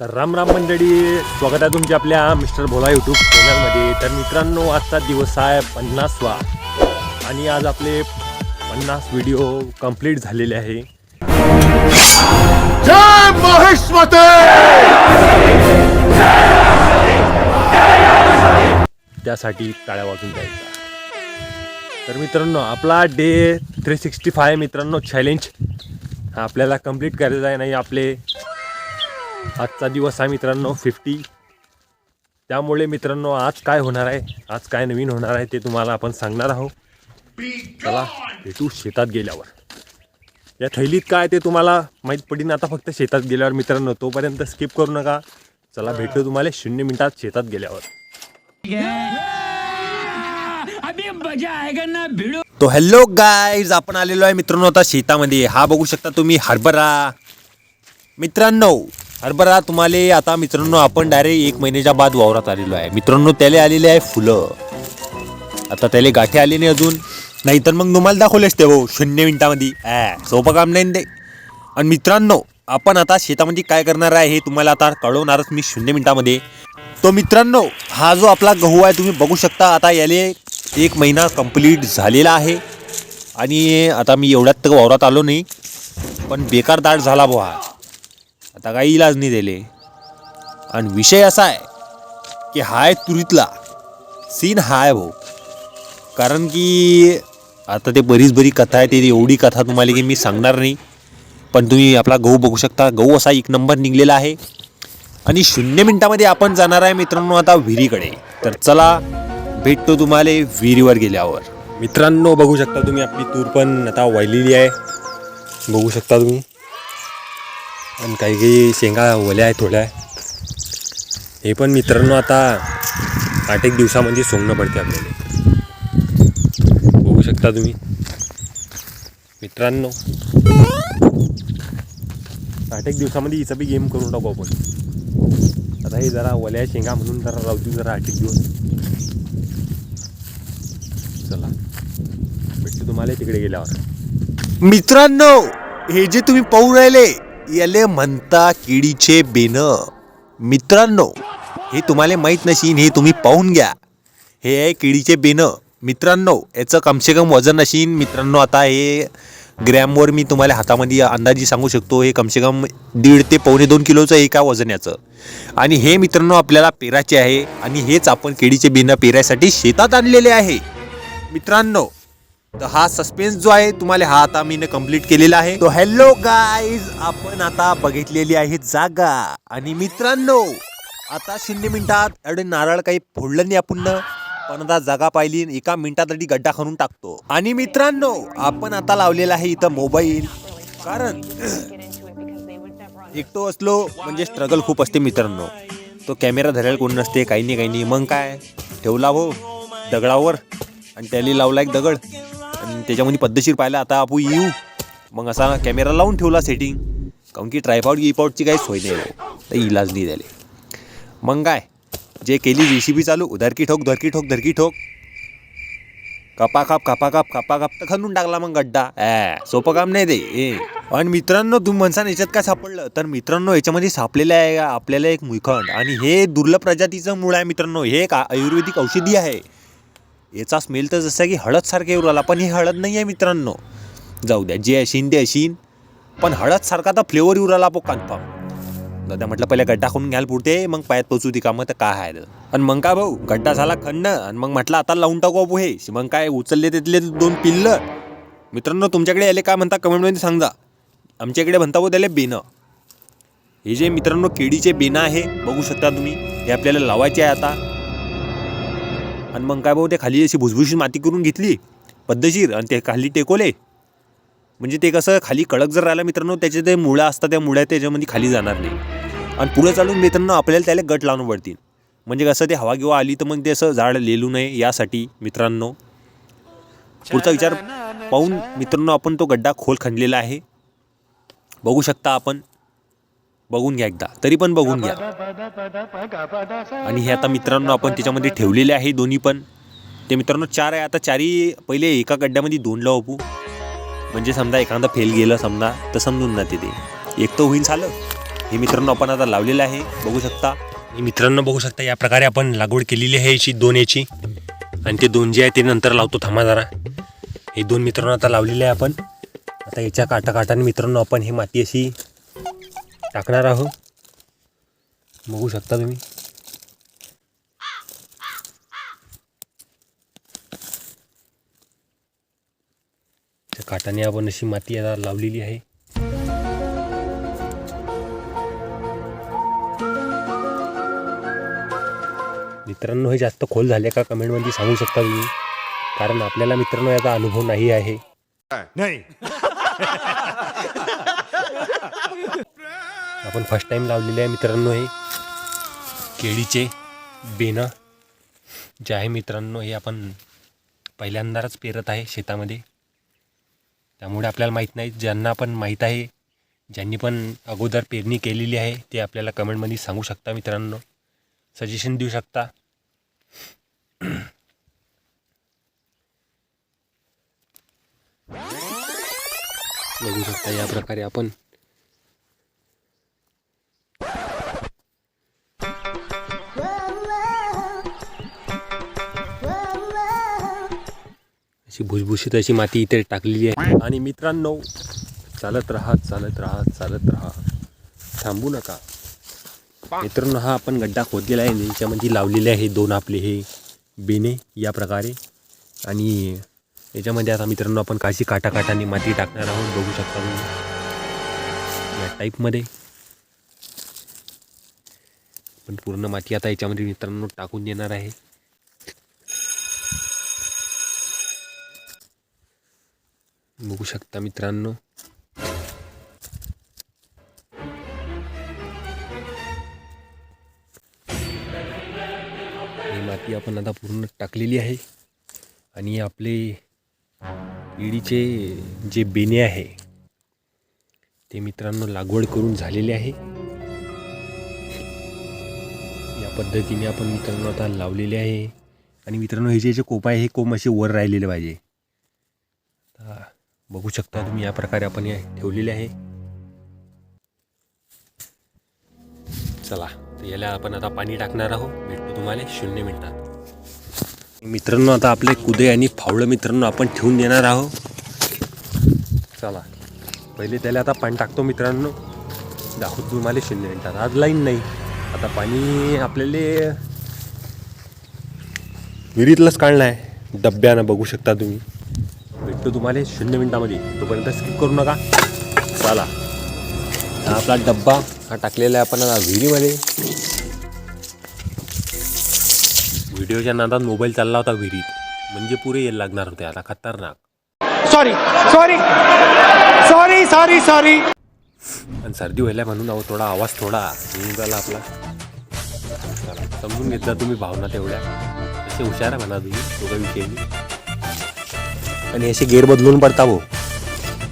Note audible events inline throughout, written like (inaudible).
तर राम राम मंडळी स्वागत आहे तुमच्या आपल्या मिस्टर भोला यूट्यूब चॅनलमध्ये तर मित्रांनो आजचा दिवस आहे पन्नासवा आणि आज आपले पन्नास व्हिडिओ कंप्लीट झालेले आहे. जय त्यासाठी टाळ्या वाजून द्यायचा तर मित्रांनो आपला डे थ्री सिक्स्टी फाय मित्रांनो चॅलेंज आपल्याला कंप्लीट करायचा आहे नाही आपले आजचा दिवस आहे मित्रांनो फिफ्टी त्यामुळे मित्रांनो आज काय होणार आहे? आज काय नवीन होणार आहे ते तुम्हाला आपण सांगणार आहोत. चला भेटू शेतात गेल्यावर. या थैलीत काय ते तुम्हाला माहीत पडीन आता फक्त शेतात गेल्यावर मित्रांनो तोपर्यंत स्किप करू नका. चला भेटू तुम्हाला शून्य मिनिटात शेतात गेल्यावर. तो हॅलो गाईज आपण आलेलो आहे मित्रांनो आता शेतामध्ये. हा बघू शकता तुम्ही हरभरा. मित्रांनो हरभरा तुम्हाला आता मित्रांनो आपण डायरेक्ट एक महिन्याच्या बाद वावरात आलेलो आहे. मित्रांनो त्याला आलेले आहे फुलं. आता त्याला गाठी आले नाही अजून. नाहीतर मग तुम्हाला दाखवले ते भाऊ शून्य मिनिटामध्ये. ॲ सोपं काम नाही ते. आणि मित्रांनो आपण आता शेतामध्ये काय करणार आहे हे तुम्हाला आता कळवणारच मी शून्य मिनिटामध्ये. तो मित्रांनो हा जो आपला गहू आहे तुम्ही बघू शकता आता याले एक महिना कंप्लीट झालेला आहे. आणि आता मी एवढ्यात तर वावरात आलो नाही. पण बेकार दाट झाला बुवा. हा. आता काही इलाज नाही दिले. आणि विषय असा आहे की हाय तुरीतला सीन हाय भाऊ. कारण की आता ते बरीच बरी कथा आहे ते एवढी कथा तुम्हाला की मी सांगणार नाही. पण तुम्ही आपला गहू बघू शकता. गहू असा एक नंबर निघलेला आहे. आणि शून्य मिनटामध्ये आपण जाणार आहे मित्रांनो आता विहिरीकडे. तर चला भेटतो तुम्हाला विहिरीवर गेल्यावर. मित्रांनो बघू शकता तुम्ही आपली तूर पण आता वाहिलेली आहे. बघू शकता तुम्ही. आणि काही काही शेंगा ओल्या आहे थोड्या हे पण मित्रांनो आता आठ एक दिवसामध्ये सोंगणं पडते आपल्याला. बघू शकता तुम्ही. मित्रांनो. आठ एक दिवसामध्ये हिचा बी गेम करून टाकू आपण. आता हे जरा वल्या शेंगा म्हणून जरा राहू देऊ जरा आठ एक दिवस. चला. भेटते तुम्हाला तिकडे गेल्यावर. मित्रांनो हे जे तुम्ही पाहू राहिले याले म्हणता किडीचे बेन. मित्रांनो हे तुम्हाला माहीत नशीन हे तुम्ही पाहून घ्या. हे आहे किडीचे बेन. मित्रांनो याचं कमसे कम वजन असीन मित्रांनो आता हे ग्रॅमवर मी तुम्हाला हातामध्ये अंदाजी सांगू शकतो हे कमसे कम दीड ते पावणे दोन किलोचं एक आहे वजन याचं आणि हे मित्रांनो आपल्याला पेराचे आहे. आणि हेच आपण केळीचे बिनं पेरायसाठी शेतात आणलेले आहे. मित्रांनो तर हा सस्पेन्स जो आहे तुम्हाला हा आता मी कंप्लीट केलेला आहे. तो हॅलो गाईज आपण आता बघितलेली आहे जागा. आणि मित्रांनो आता शून्य मिनिटात एवढे नारळ काही फोडलं नाही आपण. पण आता जागा पाहिली एका मिनिटात गड्डा खणून टाकतो. आणि मित्रांनो आपण आता लावलेला आहे इथं मोबाईल कारण एकटो असलो म्हणजे स्ट्रगल खूप असते मित्रांनो. तो कॅमेरा धरायला कोण नसते काही नाही काही नाही. मग काय? ठेवला हो दगडावर. आणि त्याला लावला एक दगड. आणि त्याच्यामध्ये पद्धतशीर पाहिलं आता आपू येऊ. मग असा कॅमेरा लावून ठेवला सेटिंग काऊन की ट्रायपॉड गिपॉडची काही सोय नाही तर इलाज नाही झाले. मग काय? जे केली जी सी बी चालू धरकी ठोक धरकी ठोक धरकी ठोक. कपा काप कपा काप कपा काप तर खणून टाकला मग गड्डा. ॲ सोपं काम नाही ते. ए. आणि मित्रांनो तुम्ही म्हणसान याच्यात काय सापडलं? तर मित्रांनो याच्यामध्ये सापलेलं आहे आपल्याला एक मुखंड. आणि हे दुर्लभ प्रजातीचं मूळ आहे मित्रांनो. हे एक आयुर्वेदिक औषधी आहे. याचा स्मेल तर जसं की हळदसारखा येऊ राहिला पण ही हळद नाही आहे मित्रांनो. जाऊ द्या जे अशीन ते अशीन पण हळदसारखा तर फ्लेवर येऊ राहिला पो कन्फर्म दादा म्हटलं पहिले गड्डा करून घ्यायला पुढते मग पायात पोचू ती कामं तर काय आहे आणि मग काय भाऊ गड्डा झाला खंड आणि मग म्हटलं आता लावून टाकू आपू हे. मग काय उचलले तिथले दोन पिल्ल. मित्रांनो तुमच्याकडे याले काय म्हणता कमेंटमध्ये सांगा आमच्याकडे म्हणता हो त्याला बेणं हे जे मित्रांनो केळीचे बेणं आहे बघू शकता तुम्ही. हे आपल्याला लावायचे आहे आता. आणि मग काय भाऊ ते खाली अशी भुसभुशी माती करून घेतली पद्धतशीर आणि ते खाली टेकवले म्हणजे ते कसं खाली कडक जर राहिलं मित्रांनो त्याचे ते मुळं असतात त्या मुळ्या त्याच्यामध्ये खाली जाणार नाही. आणि पुढे चालून मित्रांनो आपल्याला त्याला गट लावून पडतील म्हणजे कसं ते हवा किंवा आली तर मग ते असं झाड लेलू नये यासाठी मित्रांनो. पुढचा विचार पाहून मित्रांनो आपण तो गड्डा खोल खणलेला आहे. बघू शकता आपण. बघून घ्या एकदा. तरी पण बघून घ्या. आणि हे आता मित्रांनो आपण त्याच्यामध्ये ठेवलेले आहे दोन्ही पण. ते मित्रांनो चार आहे आता चारही पहिले एका गड्ड्यामध्ये दोन लावू म्हणजे समजा एखादा फेल गेलं समजा तर समजून जाते ते. एक तर होईन झालं. हे मित्रांनो आपण आता लावलेलं आहे बघू शकता. मित्रांनो बघू शकता या प्रकारे आपण लागवड केलेली आहे याची दोन याची. आणि ते दोन जे आहे ते नंतर लावतो थांबा जरा. हे दोन मित्रांनो आता लावलेले आहे आपण. आता याच्या काटाकाटाने मित्रांनो आपण ही माती अशी टाकणार आहोत बघू शकता तुम्ही. त्या काटाने आपण अशी माती आता लावलेली आहे. मित्रांनो हे जास्त खोल झाले का कमेंटमध्ये सांगू शकता तुम्ही. कारण आपल्याला मित्रांनो याचा अनुभव नाही आहे. आपण फर्स्ट टाईम लावलेले आहे मित्रांनो हे. केळीचे बेनं जे आहे मित्रांनो हे आपण पहिल्यांदाच पेरत आहे शेतामध्ये. त्यामुळे आपल्याला माहीत नाही ज्यांना पण माहीत आहे ज्यांनी पण अगोदर पेरणी केलेली आहे ते आपल्याला कमेंटमध्ये सांगू शकता मित्रांनो. सजेशन देऊ शकता. बघू शकता या प्रकारे आपण. अशी भुसभुशीत अशी माती इथे टाकलेली आहे. आणि मित्रांनो चालत राहा चालत राहा चालत राहा. थांबू नका. मित्रांनो हा आपण गड्डा खोदलेला आहे. याच्यामध्ये लावलेले आहे दोन आपले हे बेने या प्रकारे. आणि याच्यामध्ये आता मित्रांनो आपण काशी काटाकाटाने माती टाकणार आहोत. बघू शकता तुम्ही. या टाईपमध्ये पण पूर्ण माती आता याच्यामध्ये मित्रांनो टाकून देणार आहे. बघू शकता मित्रांनो. ही माती आपण आता पूर्ण टाकलेली आहे. आणि आपले इडीचे जे बेने आहे ते मित्रांनो लागवड करून झालेले आहे. या पद्धतीने आपण मित्रांनो आता लावलेले आहे. आणि मित्रांनो हे जे जे कोप आहे हे कोंब असे वर राहिलेले पाहिजे. आता बघू शकता तुम्ही या प्रकारे आपण हे ठेवलेले आहे. चला तर याला आपण आता पाणी टाकणार आहोत. भेटतो तुम्हाला शून्य मिनिटात. मित्रांनो आता आपले कुदे आणि फावळं मित्रांनो आपण ठेवून देणार आहोत. चला पहिले त्याला आता पाणी टाकतो मित्रांनो. दाखवतो तुम्हाला शून्य मिनिटात. आज लाईन नाही. आता पाणी आपल्याला विहिरीतलंच काढलं आहे. डब्यानं बघू शकता तुम्ही. भेटतो तुम्हाला? शून्य मिनिटामध्ये. तोपर्यंत स्किप करू नका. चला. आपला डब्बा हा टाकलेला आहे आपण विहिरीमध्ये. व्हिडिओच्या नादात मोबाईल चालला होता विहिरीत. म्हणजे पुरे यायला लागणार होते आता. खतरनाक. Sorry sorry sorry sorry sorry आणि सर्दी व्हायला म्हणून अहो थोडा आवाज थोडा. येऊन झाला आपला. समजून घेत जा तुम्ही भावना तेवढ्या. असे हुशार म्हणा तुम्ही. दोघं विषयी. आणि असे गेअर बदलून पडता भाऊ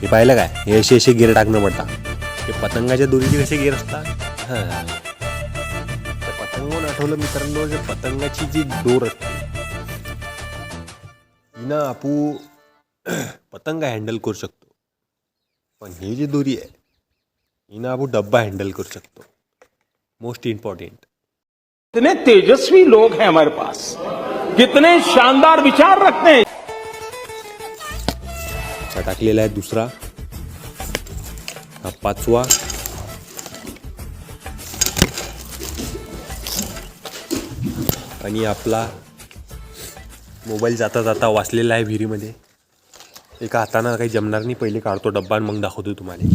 हे पाहिलं काय? हे असे असे गेअर टाकणं पडता. ते पतंगाच्या दोरीचे कसे गेअर असतात? हां. पतंगून आठवलं मित्रांनो जे पतंगाची जी दोर असते. ना आपू (clears throat) पतंग हँडल करू शकतो. पण ही जी दोरी आहे हिना आपण डब्बा हँडल करू शकतो. Most important. कितने तेजस्वी लोग हैं हमारे पास। कितने शानदार विचार रखते हैं। हा टाकलेला आहे दुसरा. हा पाचवा. आणि आपला मोबाईल जाता जाता वाचलेला आहे विहिरीमध्ये. एका हातानं काही जमणार नाही पहिले काढतो डब्बा आणि मग दाखवतो तुम्हाला.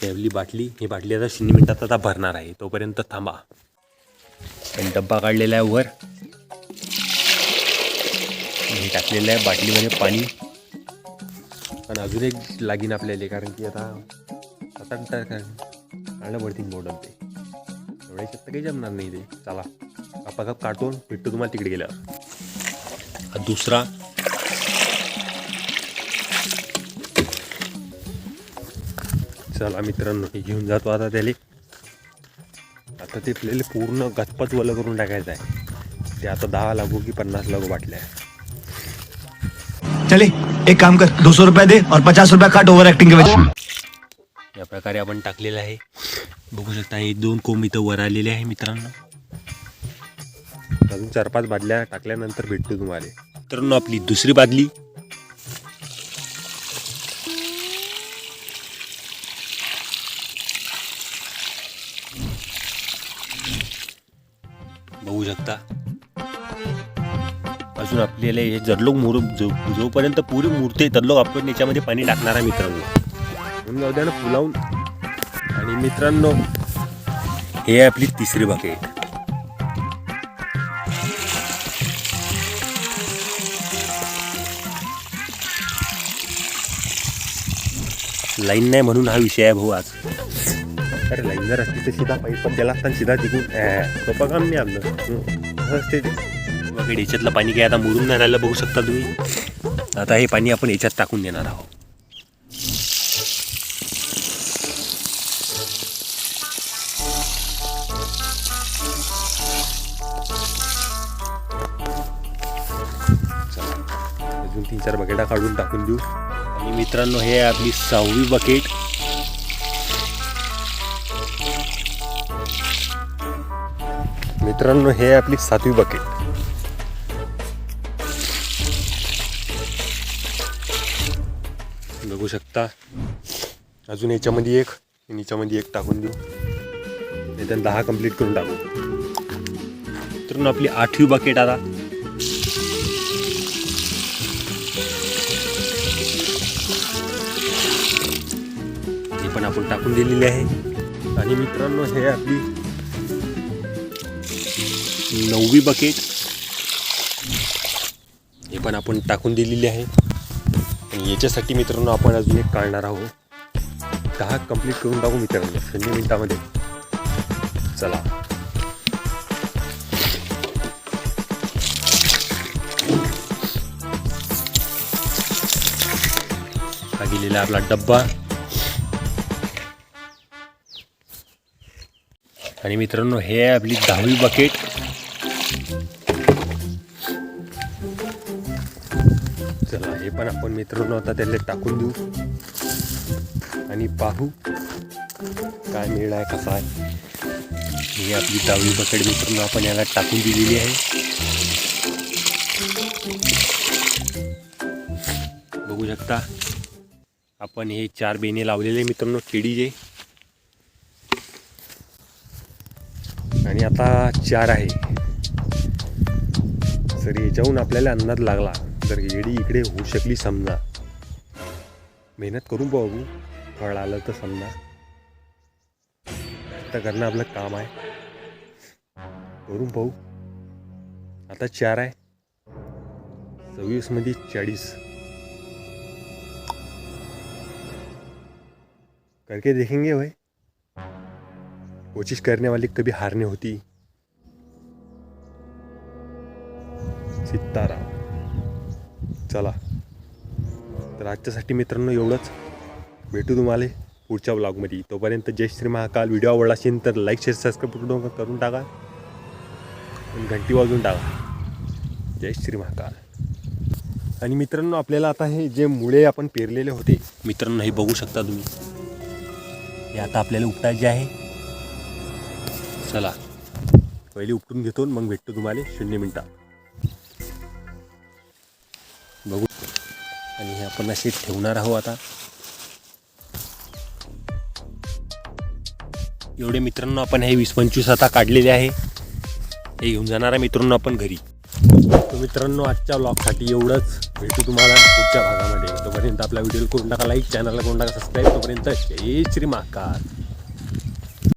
ठेवली बाटली ही बाटली आता शून्य मिनटात आता भरणार आहे. तोपर्यंत थांबा. आणि डब्बा काढलेला आहे वर. हे टाकलेलं आहे बाटलीमध्ये पाणी. आणि अजून एक लागीन आपल्याला कारण की आता आता काय काढणं पडतील मोडल ते. एवढ्या याच्यात काही जमणार नाही ते. चला आपाकप काटून भेटतो तुम्हाला तिकडे गेल्यावर. दुसरा. चला मित्रांनो हे घेऊन जातो आता त्याले. आता ते आपल्याला पूर्ण गचपच वलं करून टाकायचं आहे. ते आता दहा लागू की पन्नास लागू बाटल्या आहे. चले एक काम कर दो सौ रुपया दे और पचास रुपया काट ओवर एक्टिंग के वजह या प्रकारे आपण टाकलेलं आहे. बघू शकता हे दोन कोंब इथं वर आलेले आहे मित्रांनो. अजून चार पाच बादल्या टाकल्यानंतर भेटतो तुम्हाला. मित्रांनो आपली दुसरी बादली. बघू शकता. अजून आपल्याला हे जरलोक मुर जो जोपर्यंत पुरी मूर्ती तडलोक आपण याच्यामध्ये पाणी टाकणार आहे मित्रांनो. म्हणून जाऊ द्या ना फुलावून आणि मित्रांनो हे आहे आपली तिसरी बकेट लाईन नाही म्हणून हा विषय आहे भाऊ आज. अरे लाईन जर असते तर सीधा पाहिजे पण त्याला असताना सीधा तिकून सोपं काम नाही आपलं असते ते बघा याच्यातलं पाणी काय आता मुरून नाही राहिलं बघू शकता तुम्ही. आता हे पाणी आपण याच्यात टाकून देणार आहोत. अजून तीन चार बकेटा काढून टाकून देऊ. आणि मित्रांनो हे आहे आपली सहावी बकेट. मित्रांनो हे आहे आपली सातवी बकेट. शकता. अजून याच्यामध्ये एक आणि याच्यामध्ये एक टाकून देऊ. नाही दहा कंप्लीट करून टाकू. मित्रांनो आपली आठवी बकेट आता. हे पण आपण टाकून दिलेली आहे. आणि मित्रांनो हे आपली नववी बकेट हे पण आपण टाकून दिलेली आहे. आणि याच्यासाठी मित्रांनो आपण अजून एक काढणार आहोत. दहा कंप्लीट करून टाकू मित्रांनो शून्य मिनिटामध्ये. चला. हा गेलेला आपला डब्बा. आणि मित्रांनो हे आहे आपली दहावी बकेट पण आपण मित्रांनो आता त्याला टाकून देऊ. आणि पाहू काय मिळ आहे कसा आहे. ही आपली दहावी बकेट मित्रांनो आपण याला टाकून दिलेली आहे. बघू शकता. आपण हे चार बेने लावलेले मित्रांनो केळीचे आणि आता चार आहे. जर याच्याहून आपल्याला अंदाज लागला तर येडी इकडे होऊ शकली समजा. मेहनत करून बघू. फळ आलं तर समजा. आता करणं आपलं काम आहे. करून पाहू. आता चार आहे. सव्वीसमध्ये चाळीस. करके देखेंगे भाई. कोशिश करने वाली कभी हार होती. सितारा. चला. तर आजच्यासाठी मित्रांनो एवढंच. भेटू तुम्हाला पुढच्या ब्लॉगमध्ये तोपर्यंत जय श्री महाकाल. व्हिडिओ आवडला असेल तर लाईक शेअर सबस्क्राईब करून करून टाका. आणि घंटी वाजवून टाका. जय श्री महाकाल. आणि मित्रांनो आपल्याला आता हे जे मुळे आपण पेरलेले होते मित्रांनो हे बघू शकता तुम्ही. हे आता आपल्याला उपटायचे आहे. चला. पहिले उपटून घेतो मग भेटतो तुम्हाला. शून्य मिनटात आणि हे आपण असे ठेवणार आहोत आता. एवढे मित्रांनो आपण हे वीस पंचवीस आता काढलेले आहे. हे घेऊन जाणार आहे मित्रांनो आपण घरी. तर मित्रांनो आजच्या ब्लॉगसाठी एवढंच. भेटू तुम्हाला पुढच्या भागामध्ये. तोपर्यंत आपला व्हिडिओ करून टाका लाईक चॅनलला करून टाका सबस्क्राईब तोपर्यंत जय श्री महाकाल.